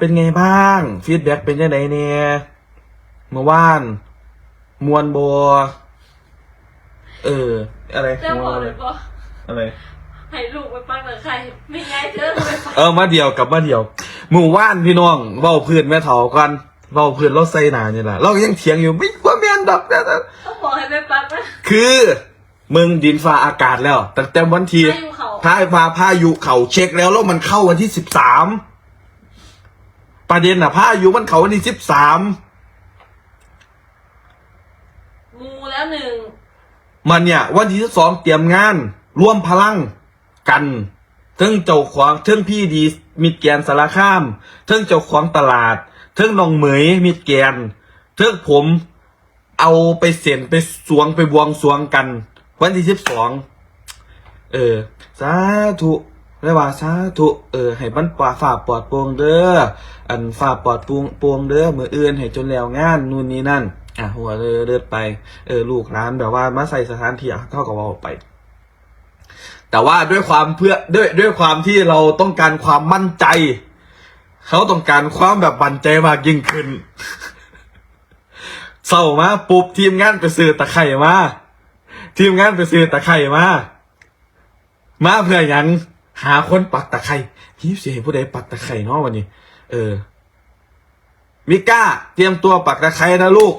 เป็นไงบ้างฟีดแบ็กเป็นยังไงเนี่ยเมื่อวาน มวนโบเออ อะไรเจ้าม่บวอนกอะไรเลยบอกอะไรให้ลูกไปปักหนังไข่ไม่ไงเธอไปปักเออมาเดียวกับมาเดียวหมู่ว่านพี่น้องเว้าพื้นแม่เถากันเว้าพื้นเราใส่หนานี่แหละเรายังเถียงอยู่ไม่ว่าแม่นดอกแต่แต่ต้องบอกให้ไปปักนะคือมึงดินฟ้าอากาศแล้วตั้งแต่วันที่พายุเขาพาพาพายุเขาเช็คแล้วแล้วมันเข้าวันที่สิบสาม ประเด็นอะพายุมันเข้าวันที่สิบสามมูแล้วหนึ่งมันเนี่ย วันที่สองเตรียมงาน ร่วมพลังกันเทิงเจ้าของเทิงพี่ดีมิดแกนสารข้ามเทิงเจ้าของตลาดเทิงน้องเหมยมิดแกนเทิงผมเอาไปเสียนไปสวงไปบวงสรวงกัน วันที่สิบสองเออ สาธุ เรียกว่าสาธุเออให้มันปลาฝ่าปลอดโปร่งเด้ออันฝ่าปลอดโปร่งโปร่งเด้อมืออื่นให้จนแล้วงานนู่นนี่นั่นอะหัวเลยเลือดไปเออลูกร้านแบบว่ามาใส่สถานที่เท่ากับว่าไป แต่ว่าด้วยความเพื่อด้วยด้วยความที่เราต้องการความมั่นใจ เขาต้องการความแบบบันใจมากยิ่งขึ้นเศร้ามาปุ๊บทีมงานไปซื้อตะไคร่มาทีมงานไปซื้อตะไคร่มามาเพื่อยัง หาคนปักตะไคร่พี่เสียผู้ใดปักตะไคร่เนาะวันนี้ เออ มิก้า เตรียมตัวปักตะไคร่นะลูก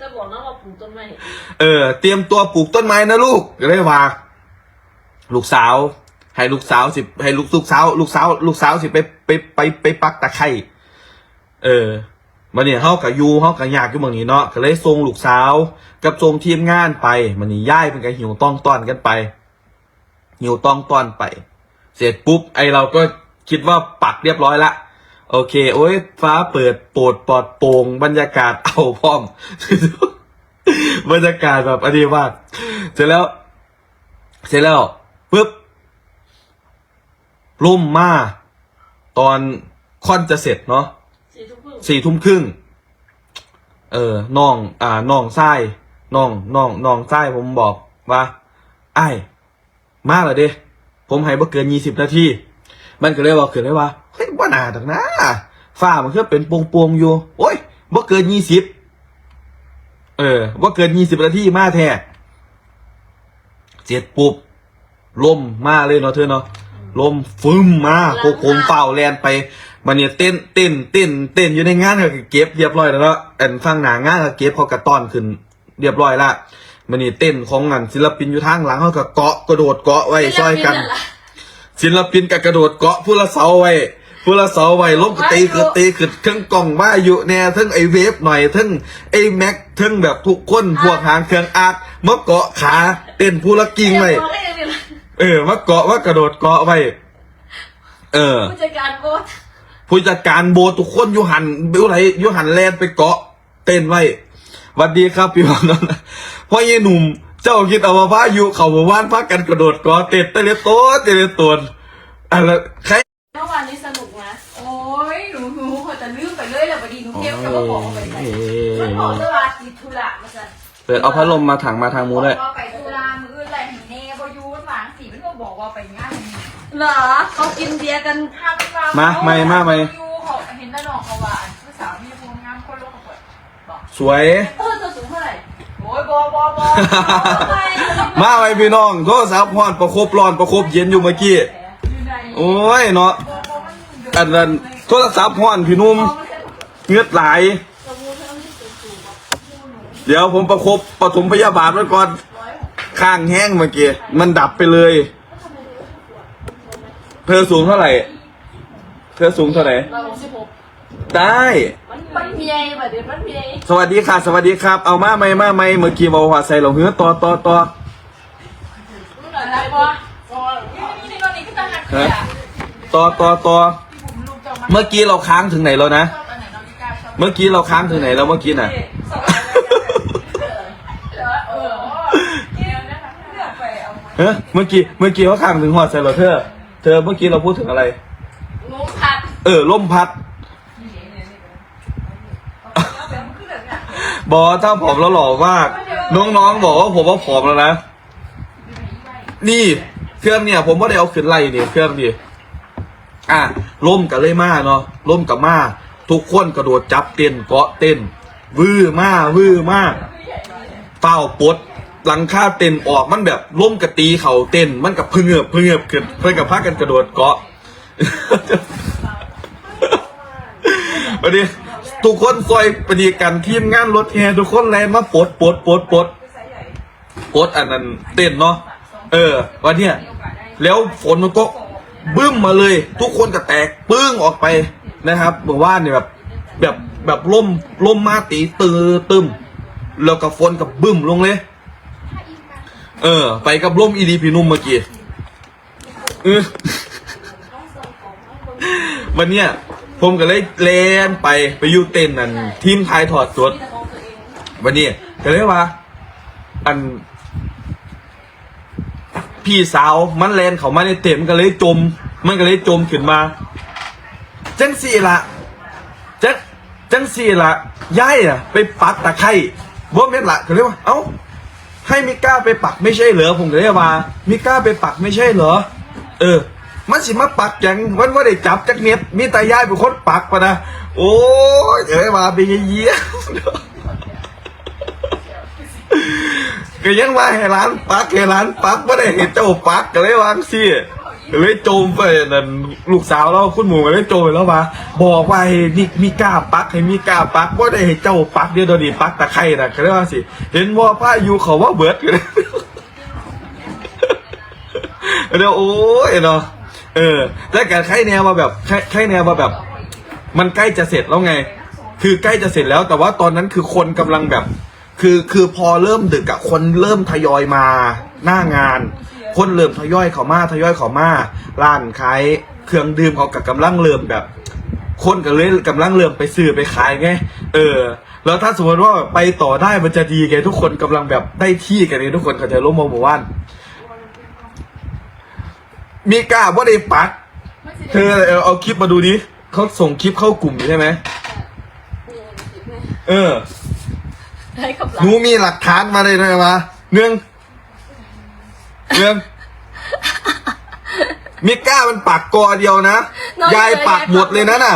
จะบอกน้องว่าปลูกต้นไม้เออ เตรียมตัวปลูกต้นไม้นะลูกก็เลยว่า ลูกสาว ให้ลูกสาวสิให้ลูกลูกสาว ลูกสาว ลูกสาวสิไปไปไปไปปักตะไคร่เออมันเนี่ยเฮากับยูเฮากับยากอยู่เมืองนี้เนาะก็เลยส่งลูกสาว กับส่งทีมงานไปมันนี่ย้ายเป็นกันหิวต้องต้อนกันไป หิวต้องต้อนไป เสร็จปุ๊บไอเราก็คิดว่าปักเรียบร้อยละ โอเค โอ้ยฟ้าเปิดโปรดปลอดโปร่งบรรยากาศเอาพร้อม บรรยากาศแบบอันนี้มากเสร็จแล้ว เสร็จแล้วปุ๊บรุ่มมาตอนค่อนจะเสร็จเนาะสี่ทุ่มครึ่งสี่ทุ่มครึ่งเออน้อง อ่าน้องไส้น้องน้องน้องไส้ผมบอกว่าไอ้าย มาแล้วเด้ผมให้บ่เกินยี่สิบนาทีมันก็เลยบอกขึ้นเลยว่าเฮ้ยว่านาดักนะฝ้ามันคือเป็นปวงๆอยู่ โอ้ยบ่เกินยี่สิบเออว่เกินยี่สิบนาทีมาแท้เจ็ดปุ๊บลมมาเลยเนาะเธอเนาะลมฟึมมาโคคมเป่าแลนไปมันเนี่ยเต้นเต้นเต้นเต้นอยู่ในงานก็เก็บเรียบร้อยแล้วเนาะอันฟังหนางานก็เก็บเขากระต้อนขึ้น เรียบร้อยละ มันนี่เต้นของงานศิลปินอยู่ทางหลังเขาก็เกาะกระโดดเกาะไว้ช่วยกัน ศิลปินกับกระโดดเกาะผู้ละเสาไว้ผู้ละเสาไว้ล้มก็ตีคือตีคือเครื่องกล่องว่าอยู่แน่ทั้งไอเวฟหน่อยทั้งไอแม็กทั้งแบบทุกคนพวกหางเครื่องอาร์ตมาเกาะขาเต้นผู้ละกิ่งไว้บอกได้ยังไงล่ะเออมาเกาะว่ากระโดดเกาะไว้เออผู้จัดการโบสผู้จัดการโบทุกคนอยู่หันบิวไหนอยู่หันแลนไปเกาะเต้นไว้หวัดดีครับพี่น้องนะ พ่อเยหนุ่มเจ้าคิดเอาว่าพาอยู่เขามาว่านพักกันกระโดดเกาะเต้นเตะเลโต้เตะเลโตนอะไรใครเมื่อวานนี้สนุกนะ โอ้ย หนูหนูพอจะลืมไปเลยแล้วพอดีหนูเก็บกับว่าบอกไปไหนมันบอกด้วยว่าติดธุระมาสั่นเปิดเอาพัดลมมาถังมาทางมูด้วยว่าไปตุลามืออื่นอะไรเห็นเน่บอยูนหวางสีมันก็บอกว่าไปงานนี้เหรอเขากินเบียร์กันห้ามไปฟังมาไม่มาไม่ยูเขาเห็นตาหนองเขาว่าผู้สาวมีพวงงามคนโลกเขาเปิดบอกสวยเออตัวสูงเท่าไหร่โอ้ย บอบอบอมาไว้พี่น้องโทรศัพท์ฮอนประคบร้อนประคบเย็นอยู่เมื่อกี้โอ้ยเนาะอันนั้นโทรศัพท์ฮอนพี่นุ่มเงือดไหลายเดี๋ยวผมประคบปฐมพยาบาลไว้ก่อนข้างแห้งเมื่อกี้มันดับไปเลย เธอสูงเท่าไหร่ เธอสูงเท่าไหร่ ได้ มันมันเมียแบบเดี๋ยวมันเมียสวัสดีค่ะ สวัสดีครับ เอามาไหมมาไหมเมื่อกี้บอกว่าใส่เราเหือต่อต่อต่อมันหน่อยอะไรได้บปะอนี่นี่ตอนนี้ก็จะหักฮะเสียต่อต่อต่อที่ผมลูกเจ้ามาเมื่อกี้เราค้างถึงไหนแล้วนะชอบอันไหนน้องยิกาชอบเมื่อกี้เราค้างถึงไหนแล้วเมื่อกี้น่ะ สองอันเลยเหรอเออเดี๋ยวนะคะเลือกไปเอามาเฮ้ยเมื่อกี้เมื่อกี้เขาค้างถึงหัวใส่เราเธอ เธอเมื่อกี้เราพูดถึงอะไร งูผัดเออล่มพัด บอกถ้าผอมแล้วหล่อมาก น้องๆบอกว่าผมว่าผอมแล้วนะ นี่เครื่องเนี่ย ผมว่าได้เอาขึ้นไล่เนี่ยเครื่องดิอะล่มกับเลยมาเนาะล่มกับมา ทุกคนกระโดดจับเต้นเกาะเต้นวื้อมาวื้อมากเฝ้าปดหลังคาเต้นออกมันแบบล่มกระตีเข่าเต้นมันกับพึ่งเงือบพึ่งเงือบขึ้นเพื่อนกับพากันกระโดดเกาะ วันนี้ ทุกคนซอยปฏิกันทีมงานรถแห่ทุกคนแลนมาปลดปลดปลดปลดปลดอันนั้นเต้นเนาะเออวันเนี้ยแล้วฝนมันก็บึ้มมาเลย ทุกคนก็แตกปึ้งออกไปนะครับบอกว่าเนี่ยแบบแบบแบบล่มล่มมาตีตือตึมแล้วก็ฝนกับบึ้มลงเลย เออ ไปกับล่มอีดีพีนุ่มเมื่อกี้เออวันเนี้ย ผมก็เลยเลนไปไปอยู่เต้นนั่นทีมไทยถอดสดวันนี้ก็เลยว่า อัน พี่สาวมันแลนเขามาในเต็มนก็เลยจม มันก็เลยจมขึ้นมา จังสี่ละจังจังสี่ละย้ายอะไปปักตะไคร่บ่แม่นละก็เลยว่า เอ้าให้มิก้าไปปักไม่ใช่เหรอผมก็เลยว่ามิก้าไปปักไม่ใช่เหรอ เออ มันสิมาปักจังวันว่าได้จับจักเม็ดมีตายายเป็นคนปักปะนะโอ้ยเอ้ยมาเป็นเยี่ยก็ยังว่าให้ร้านปักให้ร้านปักไม่ได้เห็นเจ้าปักก็เลยวางสิเลยโจมไปนั่นลูกสาวเราคุณหมูก็เลยโจมไปแล้วว่าบอกว่าให้นิกมีกล้าปักให้มีกล้าปักว่าได้เห็นเจ้าปักเดียวเดียวนี้ปักตะไคร่น่ะก็เลยว่าสิ เห็นว่าผ้าอยู่เขาว่าเบิดกันเลยเดี๋ยวโอ้ยเนาะ เออแต่การไข่แนวมาแบบไข่ไข่แนวมาแบบ มันใกล้จะเสร็จแล้วไง คือใกล้จะเสร็จแล้ว แต่ว่าตอนนั้นคือคนกำลังแบบ คือคือพอเริ่มดึกอะคนเริ่มทยอยมาหน้างาน คนเริ่มทยอยเขามาทยอยเขามาร้านขายเครื่องดื่มเขากับกำลังเริ่มแบบ คนก็เลยกำลังเริ่มไปซื้อไปขายไงเออ แล้วถ้าสมมติว่าไปต่อได้มันจะดีไงทุกคนกำลังแบบได้ที่กันเลยทุกคนเขาจะร่วมมาหมู่บ้าน มีกล้าว่าได้ปัก เธอเอาเอาคลิปมาดูดิเขาส่งคลิปเข้ากลุ่มอยู่ใช่ไหม เออให้กับหนูมีหลักฐานมาเลยนะวะหนึ่งหนึ่งมิก้ามันปักกอเดียวนะ ยายปักหมดเลยนะน่ะ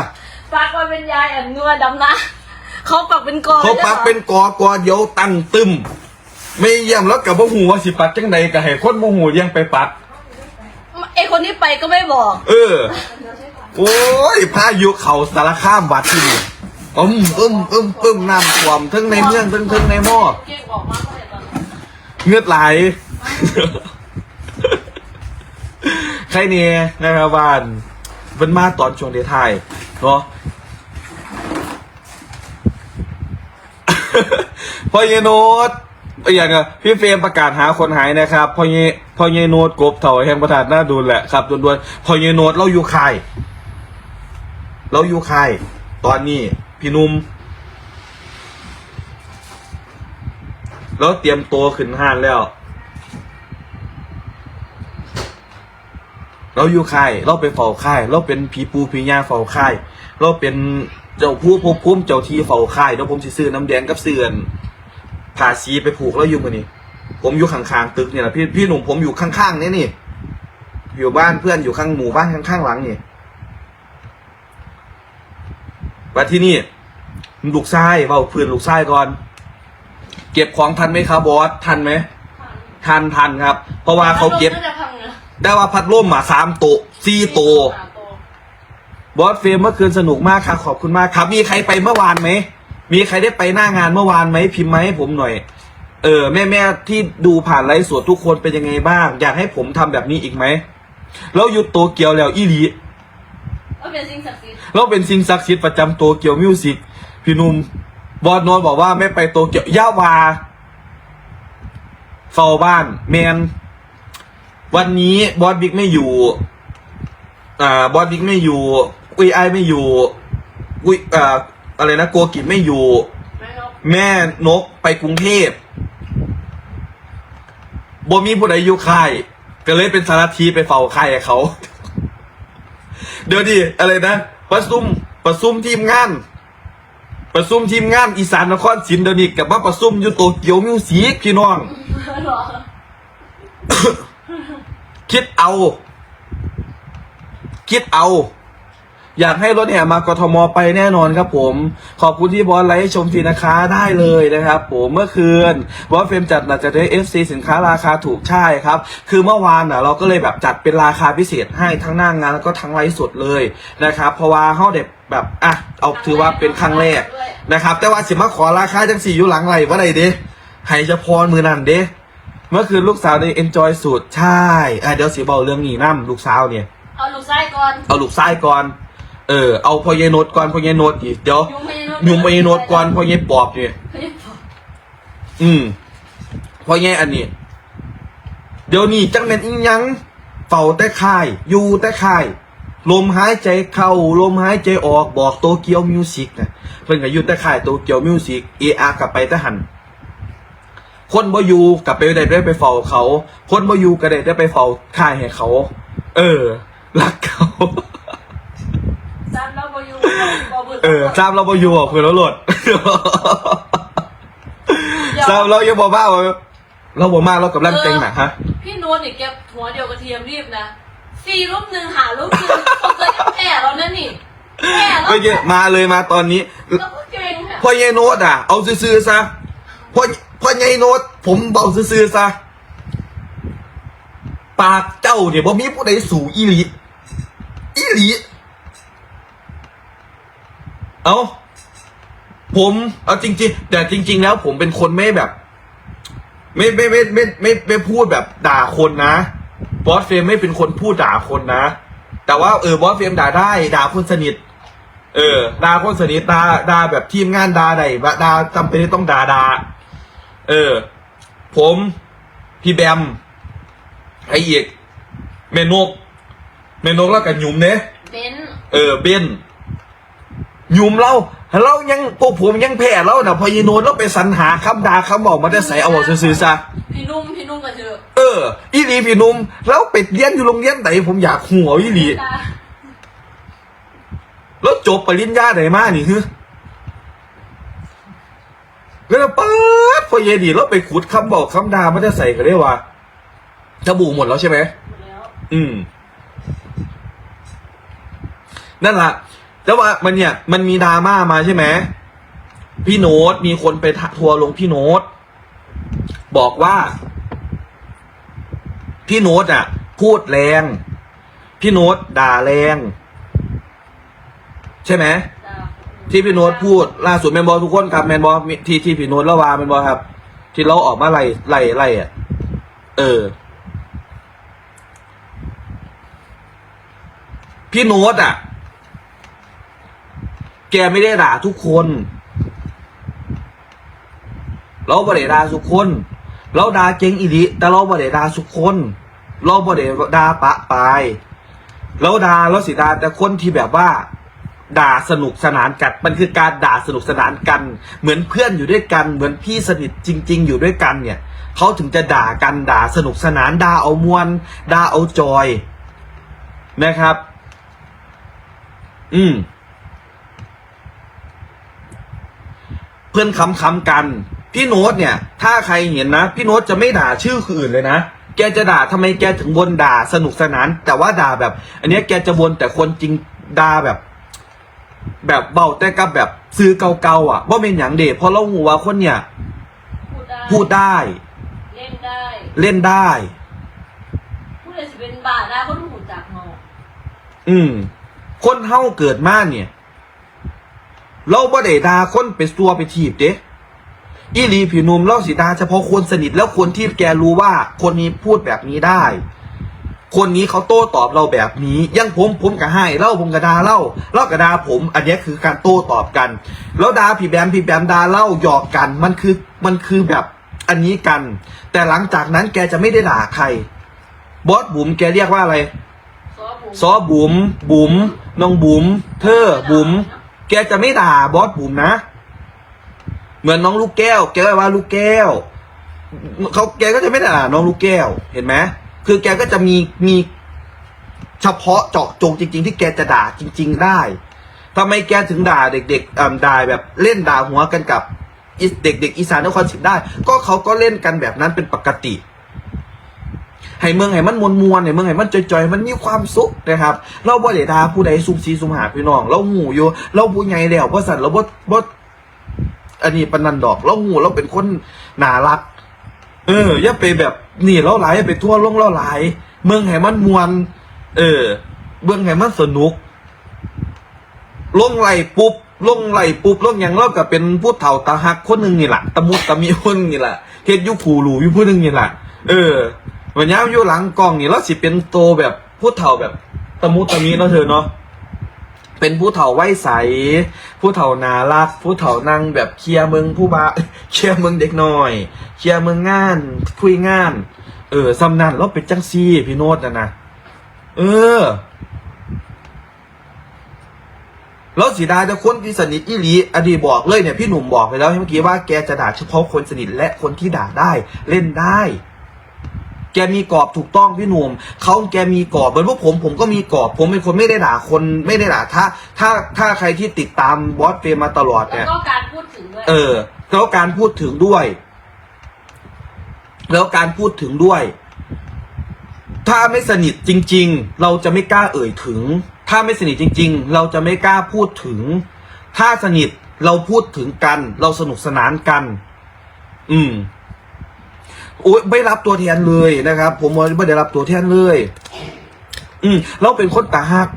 ปักมาเป็นยายอันนัวดำนะเขาปักเป็นกอเขาปักเป็นกอกอเดียวตั้งตึม ไม่เยี่ยมแล้วกับบ่หูว่าสิปักจังใดก็ให้คนบ่หูยังไปปัก ไอคนที่ไปก็ไม่บอกเออ โอ้ยพายุเขาสารข้ามวัดที่นี่อึมอึมอึมอึมน้ำท่วมทั้งในเมืองทั้งทั้งในหม้อเก่งออกมาเมื่อไหร่ตอนนั้นเงือดไหล ใครเนี่ยนะครับบ้านเป็นมาตอนช่วงเดทายเนาะพอเยโนด อย่างอะพี่เฟรมประกาศหาคนหายนะครับพอเยพอเยโนดกบเถาแห่งประธานหน้าดูแหละครับด่วนๆพอเยโนดเราอยู่ค่ายเราอยู่ค่ายตอนนี้พี่นุ่มเราเตรียมตัวขึ้นห้านแล้ว เราอยู่ค่าย เราไปเฝ้าค่าย เราเป็นผีปูผีย่าเฝ้าค่าย เราเป็นเจ้าผู้ภพภูมิเจ้าที่เฝ้าค่ายเดี๋ยวผมสิซื้อน้ำแดงกับเสื่อน ผ่าสีไปผูกแล้วอยู่มือนี่ผมอยู่ข้างๆตึกเนี่ยนะพี่พี่หนุ่มผมอยู่ข้างๆเนี่ยนี่ อยู่บ้านเพื่อนอยู่ข้างหมู่บ้านข้างๆหลังนี่มาที่นี่ลูกชายเบาเพื่อนลูกชายก่อน เก็บของทันไหมครับบอสทันไหมทันทันครับ เพราะว่าเขาเก็บน่าจะพังนะได้ว่าพัดลมอะสามโตะสี่โตะสามตัวบอสเฟรมเมื่อคืนสนุกมากครับขอบคุณมากครับ มีใครไปเมื่อวานไหม มีใครได้ไปหน้างานเมื่อวานไหมพิมพ์มาให้ผมหน่อย เออ แม่แม่ๆที่ดูผ่านไลฟ์สดทุกคนเป็นยังไงบ้าง อยากให้ผมทำแบบนี้อีกไหมแล้วหยุดโตเกียวแล้วอีหลีว่าเป็นสิ่งศักดิ์สิทธิ์เราเป็นสิ่งศักดิ์สิทธิ์ประจำโตเกียวมิวสิกพี่หนุ่มบอสนอนบอกว่าไม่ไปโตเกียวย่าวาเฝ้าบ้านแมนวันนี้บอสบิ๊กไม่อยู่ อ่า บอสบิ๊กไม่อยู่อุยไอไม่อยู่อุยอ่า อะไรนะโกกิไม่อยู่แม่นกแม่นกไปกรุงเทพบ่มีผู้ใดอยู่ค่ายก็เลยเป็นสารทีไปเฝ้าค่ายให้เขา เดี๋ยวดิอะไรนะประซุ่มประซุ่มทีมงาน ประซุ่มทีมงานอีสานนครศรีเดี๋ยวนี้กับว่าประซุ่มอยู่โตเกียวมิวสิกพี่น้องเหรอคิดเอา คิดเอา อยากให้รถแห่มากทมไปแน่นอนครับผม ขอบคุณที่บอสไลฟ์ให้ชมฟรีนะคะได้เลยนะครับผมเมื่อคืนบอสเฟรมจัดหนักจัดได้ FC สินค้าราคาถูกใช่ครับ คือเมื่อวานน่ะเราก็เลยแบบจัดเป็นราคาพิเศษให้ทั้งหน้างงานแล้วก็ทั้งไลฟ์สดเลยนะครับเพราะว่าเฮาเด็แบบอะเอาถือว่าเป็นครั้งแรกนะครับ แต่ว่าสิมาขอราคาจังสี่อยู่หลังไหลว่าไรเด้ให้เฉพาะมือนั่นเด้เมื่อคืนลูกสาวได้เอนจอยสุดใช่อะเดี๋ยวสิเบาเรื่องนี้น้ำลูกสาวเนี่ยเอาลูกไส้ก่อนเอาลูกไส้ก่อน เออเอาพอเยโนดก่อนพอเยโนดอีกเดี๋ยวยุ่งไม่ยุมพอเยโนดก่อนพอเยปอบเนี่ยไม่ได้บอกอืมพอเยอันนี้ เดี๋ยวนี้จังเป็นอีหยังเฝ้าแต่ค่าย อยู่แต่ค่ายลมหายใจเข้าลมหายใจออกบอกโตเกียวมิวสิกนะเพิ่นก็อยู่แต่ค่ายโตเกียวมิวสิกเออากลับไปแต่หันคนบ่อยู่กลับไปได้ได้ไปเฝ้าเขา คนบ่อยู่ก็ได้ได้ไปเฝ้าค่ายให้เขา เออรักเขา ซ้ำแล้วบอยู่บอบุญ เออทราบเราบ่อยู่อะเพื่อนเราโหลดทราบเรายังบอกว่าเราบอกมากเรากำลังเต็งหนะฮะพี่โน้ตเนี่ยแกหัวเดียวกระเทียมรีบนะสี่รูปหนึ่งหารูปหนึ่งเขาเคยแพ้เรานั่นนี่แพ้แล้วก็เยอะมาเลยมาตอนนี้เราก็เก่งค่ะพ่อใหญ่โนดอะ เอาซื่อๆซะพ่อพ่อใหญ่โนดผมเบาซื่อๆซะปากเจ้าเนี่ยบ่มีผู้ใดสู่อีหลีอีหลี เอาผมเอาจริง ๆ แต่จริง ๆ แล้วผมเป็นคนไม่แบบ ไม่ไม่ไม่ไม่ไม่ไม่พูดแบบด่าคนนะบอสเฟรมไม่เป็นคนพูดด่าคนนะ แต่ว่าเออบอสเฟรมด่าได้ ด่าคนสนิท เออด่าคนสนิทด่าด่าแบบทีมงานด่าใดบะด่าจำเป็นที่ต้องด่าด่าเออ ผมพี่แบมไอเอกเมนกเมนกแล้วกันยุมเนี่ยเบนซ์เออเบน ยุมเราเรายังพวกผมยังแพ้เราน่ะพอยีโนนเราไปสรรหาคำด่าคำบอกมาได้ใส่เอาบอกซื้อๆซะพี่นุ่มพี่นุ่มกับเธอเอออีหลีพี่หนุ่มแล้วไปเรียนอยู่โรงเรียนไหนผมอยากหัวอีหลีแล้วจบปริญญาไหนมานี่คือแล้วเปิดพอเยดีแล้วไปขุดคำบอกคำด่ามันจะใส่กันได้ว่าจะบูหมดแล้วใช่ไหมหมดแล้วอืมนั่นละ แต่ว่ามันเนี่ยมันมีดราม่ามาใช่ไหมพี่โน้ตมีคนไปทัวร์ลงพี่โน้ตบอกว่า พี่โน้ตอะ พูดแรง พี่โน้ตด่าแรง ใช่ไหมจ้าที่พี่โน้ตพูดล่าสุดแมนบอลทุกคนครับแมนบอลที่ที่พี่โน้ตละวาแมนบอลครับ ที่เราออกมาไล่ไล่ไล่อะ เออ พี่โน้ตอะ แกไม่ได้ด่าทุกคน เราบ่ได้ด่าทุกคน เราด่าเก่งอีดิแต่เราบ่ได้ด่าทุกคน เราบ่ได้ด่าปะปายแล้วด่าแล้วสิด่าแต่คนที่แบบว่า ด่าสนุกสนานกันมันคือการด่าสนุกสนานกัน เหมือนเพื่อนอยู่ด้วยกัน เหมือนพี่สนิทจริง ๆ อยู่ด้วยกันเนี่ยเขาถึงจะด่ากันด่าสนุกสนานด่าเอามวลด่าเอาจอยนะครับ อืม เพื่อนคำคำๆกัน พี่โน้ตเนี่ย ถ้าใครเห็นนะ พี่โน้ตจะไม่ด่าชื่อคนอื่นเลยนะ แกจะด่าทำไมแกถึงวนด่าสนุกสนาน แต่ว่าด่าแบบ อันเนี้ยแกจะวนแต่คนจริงด่าแบบ แบบเบาแต่กับแบบซื้อเก่าๆอะว่าเป็นอย่างเด็เพราะเราหัวาคนเนี่ยพูดได้พูดได้ เล่นได้ เล่นได้พูดเลยสิเป็นบาทได้คนหูจักเงาอืม คนเฮาเกิดมาเนี่ย เราบ่ได้ด่าคนไปซัวไปทีบเด้อีหลีผิวหนุ่มเล่าสีดาเฉพาะคนสนิทแล้วคนที่แกรู้ว่า คนนี้พูดแบบนี้ได้ คนนี้เขาโต้ตอบเราแบบนี้อยังผมผมก็ให้เล่าผมก็ด่าเล่าเล่าก็ด่าผม อันเนี้ยคือการโต้ตอบกัน แล้วด่าพี่แบมพี่แบมด่าเล่าหยอกกันมันคือมันคือแบบอันนี้กัน แต่หลังจากนั้นแกจะไม่ได้ด่าใคร บอสบุ๋มแกเรียกว่าอะไรซอผมซอบุ๋มบุ๋มน้องบุ๋มเธอบุ๋ม แกจะไม่ด่าบอสบุ๋มนะ เหมือนน้องลูกแก้ว แกก็ว่าลูกแก้วเขาแกก็จะไม่ด่าน้องลูกแก้ว เห็นไหมคือแกก็จะมีมีเฉพาะเจาะจงจริง ๆ ที่แกจะด่าจริง ๆ ได้ทำไมแกถึงด่าเด็กๆด่าแบบเล่นด่าหัวกันกับเด็กๆอีสานนครศรีได้ ก็เขาก็เล่นกันแบบนั้นเป็นปกติ ให้เมืองให้มันมวลมวลให้เมืองให้มันจอยๆมันมีความสุขนะครับ เราบ่ได้ด่าผู้ใดซุมซีซุ่มหาพี่น้อง เราหูอยู่ เราผู้ใหญ่แล้วบ่สั่นเราบ่บ่อันนี้ปนันดอกเราหูเราเป็นคนน่ารัก เอออย่าไปแบบนี่เราหลายอย่าไปทั่วลงเราหลาย เมืองให้มันมวนเออเมืองให้มันสนุกลงไหลปุ๊บลงไหลปุ๊บลงอย่างเราก็เป็นผู้เฒ่าตาหักคนหนึ่งนี่แหละตะมุตะมีคนนี่แหละเฮ็ดอยุผูหลูอยู่ผู้หนึ่งนี่แหละเออ วันนี้อยู่หลังกล้องนี่เราสิเป็นโตแบบผู้เฒ่าแบบตะมุตะมีเนาะเธอเนาะเป็นผู้เฒ่าไว้ใส ผู้เฒ่านารัก ผู้เฒ่านั่งแบบเคลียร์เมืองผู้บาเคลียร์เมืองเด็กน้อย เคลียร์เมืองงานคุยงาน เออสำนันเราเป็นจังซี่พี่โนดนะนะเออแล้วสีดาจะคนที่สนิทอีหลีอดีบอกเลยเนี่ยพี่หนุ่มบอกไปแล้วเมื่อกี้ว่าแกจะด่าเฉพาะคนสนิทและคนที่ด่าได้เล่นได้ แกมีกรอบถูกต้องพี่หนุ่มเขาแกมีกรอบเหมือนพวกผมผมก็มีกรอบ ผมเป็นคนไม่ได้ด่าคนไม่ได้ด่าถ้า ถ้าถ้าใครที่ติดตามบอสเฟรมมาตลอดแล้วเนี่ยก็การพูดถึงด้วยเออ แล้วการพูดถึงด้วย แล้วการพูดถึงด้วย ถ้าไม่สนิทจริง ๆ เราจะไม่กล้าเอ่ยถึง ถ้าไม่สนิทจริง ๆ เราจะไม่กล้าพูดถึง ถ้าสนิทเราพูดถึงกัน เราสนุกสนานกัน อืม โอ้ยไม่รับตัวแทนเลยนะครับ ผมไม่ได้รับตัวแทนเลย อืมเราเป็นคนตาหัก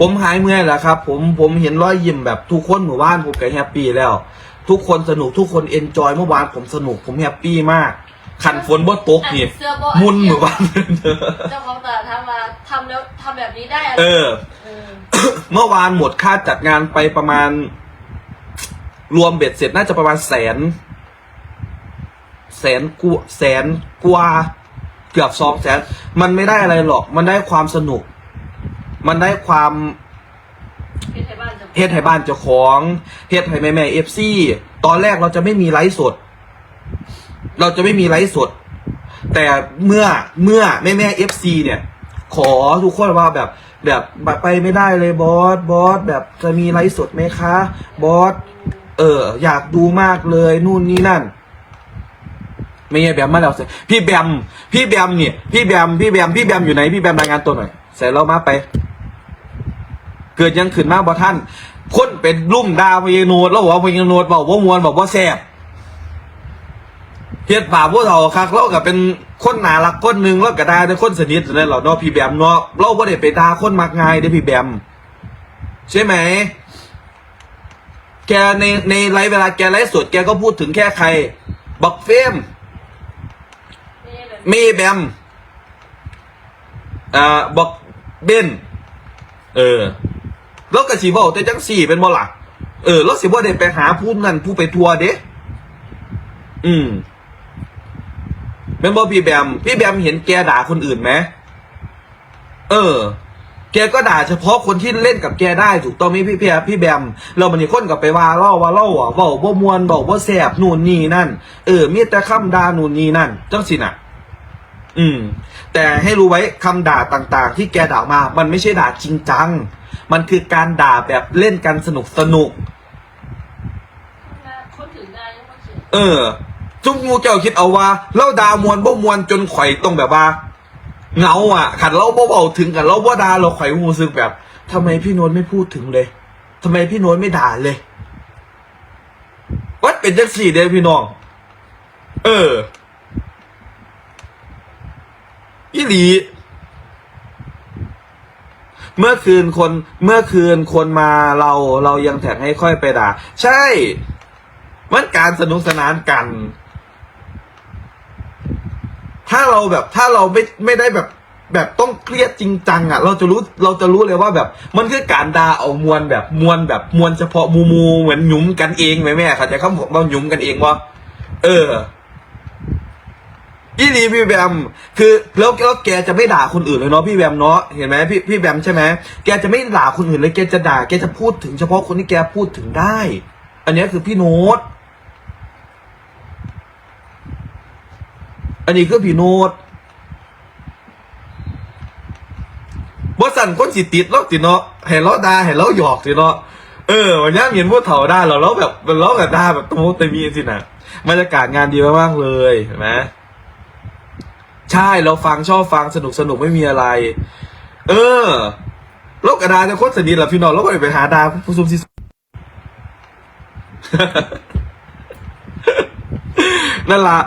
ผมหายเมื่อยแล้วครับ ผมผมเห็นรอยยิ้มแบบทุกคนหมู่บ้านผมก็แฮปปี้แล้ว ทุกคนสนุกทุกคนเอนจอยเมื่อวานผมสนุก ผมแฮปปี้มาก ขันฝนบ่ตกนี่เสื้อโบมุนหมู่บ้าน เจ้าของตลาดทำมาทำแล้วทำแบบนี้ได้อะไรเออ เออ เมื่อวานหมดค่าจัดงานไปประมาณ รวมเบ็ดเสร็จน่าจะประมาณแสนแสนกว่าแสนกว่าเกือบสองแสนมันไม่ได้อะไรหรอก มันได้ความสนุก มันได้ความเป็นไทยบ้านจะเฮ็ดให้บ้านเจ้าของเฮ็ดให้แม่แม่เอฟซีตอนแรกเราจะไม่มีไลฟ์สด เราจะไม่มีไลฟ์สด แต่เมื่อเมื่อแม่แม่เอฟซีเนี่ย ขอทุกคนว่าแบบแบบไปไม่ได้เลยบอสบอสแบบจะมีไลฟ์สดไหมคะ บอสเอออยากดูมากเลยนู่นนี่นั่น ไม่ใช่แบมมาแล้วสิพี่แบม พี่แบมเนี่ย พี่แบม พี่แบม พี่แบมอยู่ไหน พี่แบมรายงานตัวหน่อย ใส่เรามาไป เกิดยังขึ้นมาบ่ท่าน คนเป็นรุ่มดาวพยโนดแล้วบอกว่าพยโนดบอกว่ามวนบอกว่าแซ่บเฮ็ดป่าพวกเราคักเราก็เป็นคนหนารักคนหนึ่งแล้วก็ได้แต่คนสนิทนั่นแหละเนาะพี่แบมเนาะเราบ่ได้ไปด่าคนมักง่ายเด้พี่แบม ใช่ไหม แกในในไลฟ์เวลาแกไลฟ์สดแกก็พูดถึงแค่ใคร บักเฟม เมแบมอ่าบอกเบนเออแล้วก็สีบอกแต่จังสี่เป็นบ่ล่ะเออแล้วสิบ่ได้ไปหาผู้นั้นผู้ไปทัวร์เด้อืมเป็นบ่พี่แบม พี่แบมเห็นแกด่าคนอื่นไหมเออ แกก็ด่าเฉพาะคนที่เล่นกับแกได้ถูกต้องไหมพี่เพี่พี่แบม เรามันนี่คนกับไปว่าเล่าว่าเล่าอะเว้าบ่มวนบอกว่าแสบนู่นนี่นั่น เออมีแต่คำด่านู่นนี่นั่น จังสิน่ะ อืม แต่ให้รู้ไว้คำด่าต่างๆ ที่แกด่ามา มันไม่ใช่ด่าจริงจัง มันคือการด่าแบบเล่นกันสนุกสนุกคนถือได้ยังไม่เขียนเออ จุกงูเจ้าคิดเอาว่าเล่าด่ามวนบ่มวนจนข่อยต้องแบบว่าเหงาอะขัดเล่าบ่เบาถึงกันเล่าบ่ด่าเราข่อยหูซึกแบบทำไมพี่โน้ตไม่พูดถึงเลยทำไมพี่โน้ตไม่ด่าเลยวัดเป็นจังสี่เด้อพี่น้อง เอออี หลี เมื่อคืนคนเมื่อคืนคนมาเราเรายังแท็กให้ค่อยไปด่า ใช่ มันการสนุกสนานกัน ถ้าเราแบบถ้าเราไม่ไม่ได้แบบแบบต้องเครียดจริงจังอะ เราจะรู้เราจะรู้เลยว่าแบบ มันคือการด่าเอามวลแบบมวลแบบมวลเฉพาะมูมูเหมือนหยุมกันเองไหมแม่เข้าใจคำผมว่าหยุมกันเองว่าเออ อีลีพี่แบมคือแล้วแล้วแกจะไม่ด่าคนอื่นเลยเนาะพี่แบมเนาะเห็นไหมพี่พี่แบมใช่ไหมแกจะไม่ด่าคนอื่นเลยแกจะด่าแกจะพูดถึงเฉพาะคนที่แกพูดถึงได้ อันนี้คือพี่โน้ตอันนี้คือพี่โน้ตบ่สั่นคนสิติดเราติเนาะให้เราด่าให้เราหยอกติเนาะเออวันนี้เห็นพวกเถาได้เราเราแบบเราแบบดาแบบตะมุตะมีสินะบรรยากาศงานดีมากๆเลยเห็นไหม ใช่เราฟังชอบฟังสนุกสนุกไม่มีอะไร เออโลกกระดาจะโคตรสนิทแหรอพี่น้องโล้วก็ไปหาดาผู้ซุ่มซีนั่นละ